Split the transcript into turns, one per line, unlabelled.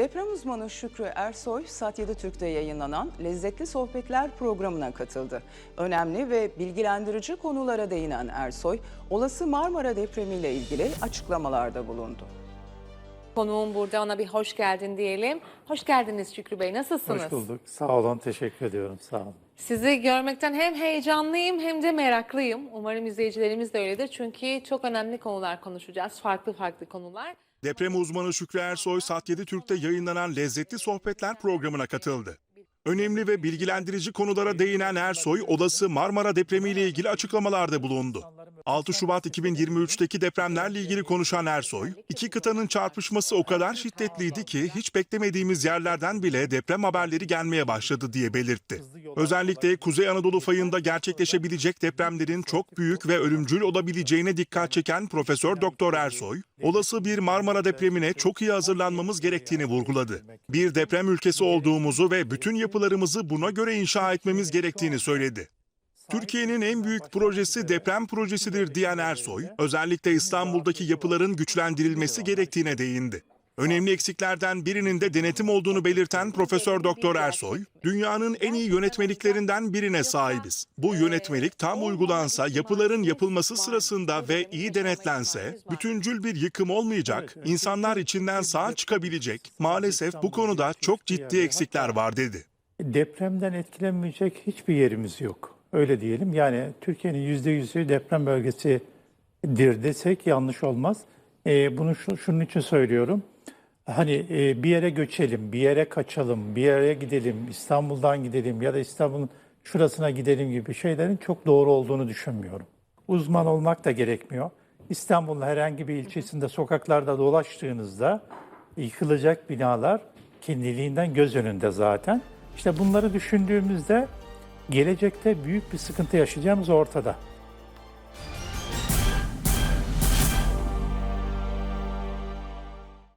Deprem uzmanı Şükrü Ersoy, Sat 7 Türk'te yayınlanan Lezzetli Sohbetler programına katıldı. Önemli ve bilgilendirici konulara değinen Ersoy, olası Marmara depremiyle ilgili açıklamalarda bulundu.
Konuğum burada ona bir hoş geldin diyelim. Hoş geldiniz Şükrü Bey nasılsınız?
Hoş bulduk. Sağ olun. Teşekkür ediyorum. Sağ olun.
Sizi görmekten hem heyecanlıyım hem de meraklıyım. Umarım izleyicilerimiz de öyledir. Çünkü çok önemli konular konuşacağız. Farklı farklı konular.
Deprem uzmanı Şükrü Ersoy, Sat 7 Türk'te yayınlanan Lezzetli Sohbetler programına katıldı. Önemli ve bilgilendirici konulara değinen Ersoy, olası Marmara depremiyle ilgili açıklamalarda bulundu. 6 Şubat 2023'teki depremlerle ilgili konuşan Ersoy, iki kıtanın çarpışması o kadar şiddetliydi ki hiç beklemediğimiz yerlerden bile deprem haberleri gelmeye başladı diye belirtti. Özellikle Kuzey Anadolu fayında gerçekleşebilecek depremlerin çok büyük ve ölümcül olabileceğine dikkat çeken Profesör Doktor Ersoy, olası bir Marmara depremine çok iyi hazırlanmamız gerektiğini vurguladı. Bir deprem ülkesi olduğumuzu ve bütün yapılarımızı buna göre inşa etmemiz gerektiğini söyledi. Türkiye'nin en büyük projesi deprem projesidir diyen Ersoy, özellikle İstanbul'daki yapıların güçlendirilmesi gerektiğine değindi. Önemli eksiklerden birinin de denetim olduğunu belirten Profesör Doktor Ersoy, dünyanın en iyi yönetmeliklerinden birine sahibiz. Bu yönetmelik tam uygulansa, yapıların yapılması sırasında ve iyi denetlense, bütüncül bir yıkım olmayacak, insanlar içinden sağ çıkabilecek. Maalesef bu konuda çok ciddi eksikler var dedi.
Depremden etkilenmeyecek hiçbir yerimiz yok. Öyle diyelim. Yani Türkiye'nin yüzde yüzü deprem bölgesidir desek yanlış olmaz. Ee, bunu şu- şunun için söylüyorum. Hani e, bir yere göçelim, bir yere kaçalım, bir yere gidelim, İstanbul'dan gidelim ya da İstanbul'un şurasına gidelim gibi şeylerin çok doğru olduğunu düşünmüyorum. Uzman olmak da gerekmiyor. İstanbul'un herhangi bir ilçesinde sokaklarda dolaştığınızda yıkılacak binalar kendiliğinden göz önünde zaten. İşte bunları düşündüğümüzde gelecekte büyük bir sıkıntı yaşayacağımız ortada.